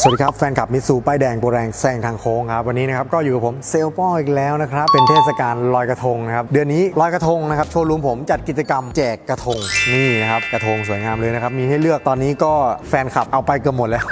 สวัสดีครับ แฟนคลับมิตซูป้ายแดงโปรแรงแซงทางโค้งครับ วันนี้นะครับก็อยู่กับผมเซลป้ออีกแล้วนะครับ เป็นเทศกาลลอยกระทงนะครับ เดือนนี้ลอยกระทงนะครับโชว์รูมผมจัดกิจกรรมแจกกระทงนี่นะครับกระทงสวยงามเลยนะครับ มีให้เลือกตอนนี้ก็แฟนคลับเอาไปเกือบหมดแล้ว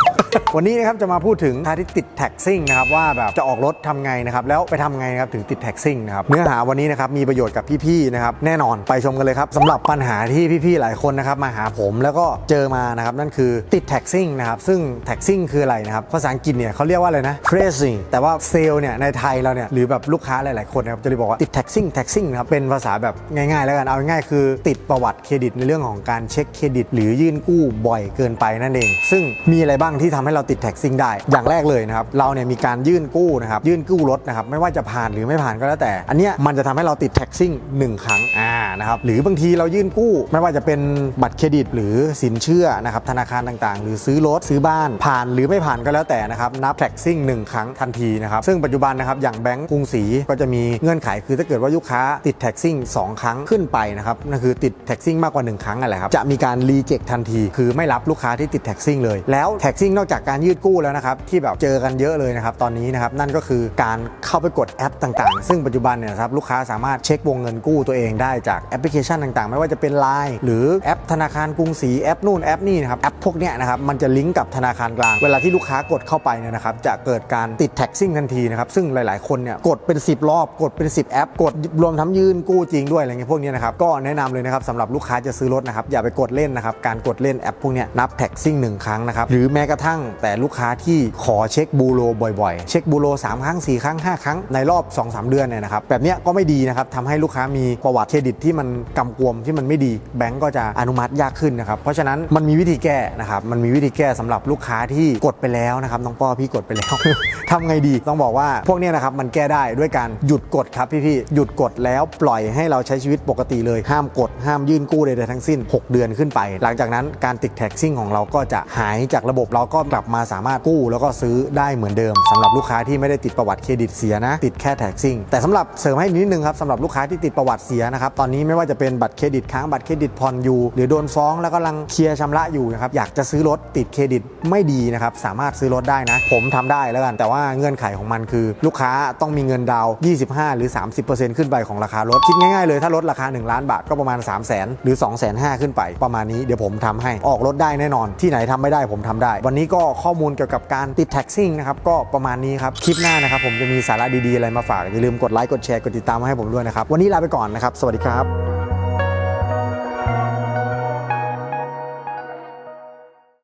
วันนี้นะครับจะมาพูดถึงท่าที่ติดแท็กซิ่งนะครับว่าแบบจะออกรถทำไงนะครับแล้วไปทำไงนะครับถึงติดแท็กซิ่งนะครับเนื้อหาวันนี้นะครับมีประโยชน์กับพี่ๆนะครับแน่นอนไปชมกันเลยครับสำหรับปัญหาที่พี่ๆหลายคนนะครับมาหาผมแล้วก็เจอมานะครับนั่นคือติดแท็กซิ่งนะครับซึ่งแท็กซิ่งคืออะไรนะครับภาษาอังกฤษเนี่ยเขาเรียกว่าอะไรนะ tracing แต่ว่าเซลล์เนี่ยในไทยเราเนี่ยหรือแบบลูกค้าหลายๆคนนะครับจะเรียกบอกว่าติดแท็กซิ่งแท็กซิงนะครับเป็นภาษาแบบง่ายๆ แล้วกันเอาง่ายๆคือ ติดประวัติเครดิตในเรื่องของการเช็คเครดิต หรือยื่นกู้บ่อยเกินไปนั่นเอง ซึ่งมีอะไรบ้างที่ทำให้เราติดแท็กซิงได้ อย่างแรกเลยนะครับเราเนี่ยมีการยื่นกู้นะครับยื่นกู้รถนะครับไม่ว่าจะผ่านหรือไม่ผ่านก็แล้วแต่ อันเนี้ยมันจะทำให้เราติดแท็กซิงหนึ่งครั้งอ่านะครับหรือบางทีเรายื่นกู้ ไม่ว่าจะเป็นบัตรเครดิต หรือสินเชื่อนะครับธนาคารต่างๆ หรือซื้อรถซื้อบ้านผ่านหรือไม่ผ่านก็แล้วแต่นะครับนับแท็กซิ่งหนึ่งครั้งทันทีนะครับซึ่งปัจจุบันนะครับอย่างแบงก์กรุงศรีก็จะมีเงื่อนไขคือถ้าเกิดว่าลูกค้าติดแท็กซิ่งสองครั้งขึ้นไปนะครับนั่นคือติดแท็กซิ่งมากกว่า 1 ครั้งนั่นแหละครับจะมีการรีเจ็คทันที คือไม่รับลูกค้าที่ติดแท็กซิ่งเลยแล้วแท็กซิ่งนอกจากการยืดกู้แล้วนะครับที่แบบเจอกันเยอะเลยนะครับตอนนี้นะครับนั่นก็คือการเข้าไปกดแอปต่างๆ ซึ่งปัจจุบันเนี่ยนะครับลูกค้าสามารถเช็ควงเงินกู้ตัวเองได้จากแอปพลิเคชันต่างๆ ไม่ว่าจะเป็น Line หรือแอปธนาคารกรุงศรีแอปนู่นแอปนี่นะครับแอปพวกเนี้ยนะครับมันจะลิงก์กับธนาคารกลางเวลาที่ลูกค้ากดเข้าไปเนี่ยนะครับจะเกิดการติดแท็กซิ่งทันทีนะครับซึ่งหลาย ๆ คนเนี่ยกดเป็น 10 รอบกดเป็น 10 แอป กดรวมทั้งยืนกู้จริงด้วยอะไรเงี้ยพวกนี้นะครับก็แนะนำเลยนะครับสำหรับลูกค้าจะซื้อรถนะครับอย่าไปกดเล่นนะครับการกดเล่นแอปพวกนี้นับแท็กซิ่งหนึ่งครั้งนะครับหรือแม้กระทั่งแต่ลูกค้าที่ขอเช็คบูโรบ่อยๆ เช็คบูโร3ครั้ง 4 ครั้ง 5 ครั้งในรอบ 2-3 เดือนเนี่ยนะครับแบบเนี้ยก็ไม่ดีนะครับทำให้ลูกค้ามีประวัติเครดิตที่มันกำกวมที่มันไม่ดีแบงก์ก็จะอนุมัติยากขึ้นนะครับเพราะฉะนั้นมันมีวิธีแก้นะครับมันมีวิธีแก้สำหรับลูกค้าที่กดไปแล้วนะครับน้องป้อพี่กดไปแล้วทำไงดีต้องบอกว่าพวกนี้นะครับมันแก้ได้ด้วยการหยุดกดครับพี่ๆหยุดกดแล้วปล่อยให้เราใช้ชีวิตปกติเลยห้ามกดห้ามยื่นกู้ใดๆทั้งสิ้น 6 เดือนขึ้นไป หลังจากนั้นการติดแท็กซิ่งของเราก็จะหายจากระบบเราก็กลับมาสามารถกู้ แล้วก็ซื้อได้เหมือนเดิมสำหรับลูกค้าที่ไม่ได้ติดประวัติเครดิตเสียนะ ติดแค่แท็กซิ่งแต่สำหรับเสริมให้นิดนึงครับสำหรับลูกค้าที่ติดประวัติเสียนะครับตอนนี้ไม่ว่าจะเป็นบัตรเครดิตค้างบัตรเครดิตผ่อนอยู่หรือโดนฟ้องแล้วกำลังเคลียร์ชำระอยู่นะครับอยากจะซื้อรถติดเครดิตไม่ดีนะครับสาามารถซื้อรถได้นะ ผมทำได้แล้วกัน แต่ว่าเงื่อนไขของมันคือ ลูกค้าต้องมีเงินดาว 25 หรือ 30%ขึ้นไปของราคารถ คิดง่ายๆเลยถ้ารถราคา 1 ล้านบาทก็ประมาณ 3 0 0 0 0 0หรือ 2 5 0 0 0ขึ้นไป ประมาณนี้เดี๋ยวผมทำให้ออกรถได้แน่นอน ที่ไหนทำไม่ได้ผมทำได้ วันนี้ก็ข้อมูลเกี่ยวกับการติดแท็กซิ่งนะครับก็ประมาณนี้ครับคลิปหน้านะครับผมจะมีสาระดีๆอะไรมาฝากอย่าลืมกดไลค์กดแชร์กดติดตามมาให้ผมด้วยนะครับวันนี้ลาไปก่อนนะครับสวัสดีครับ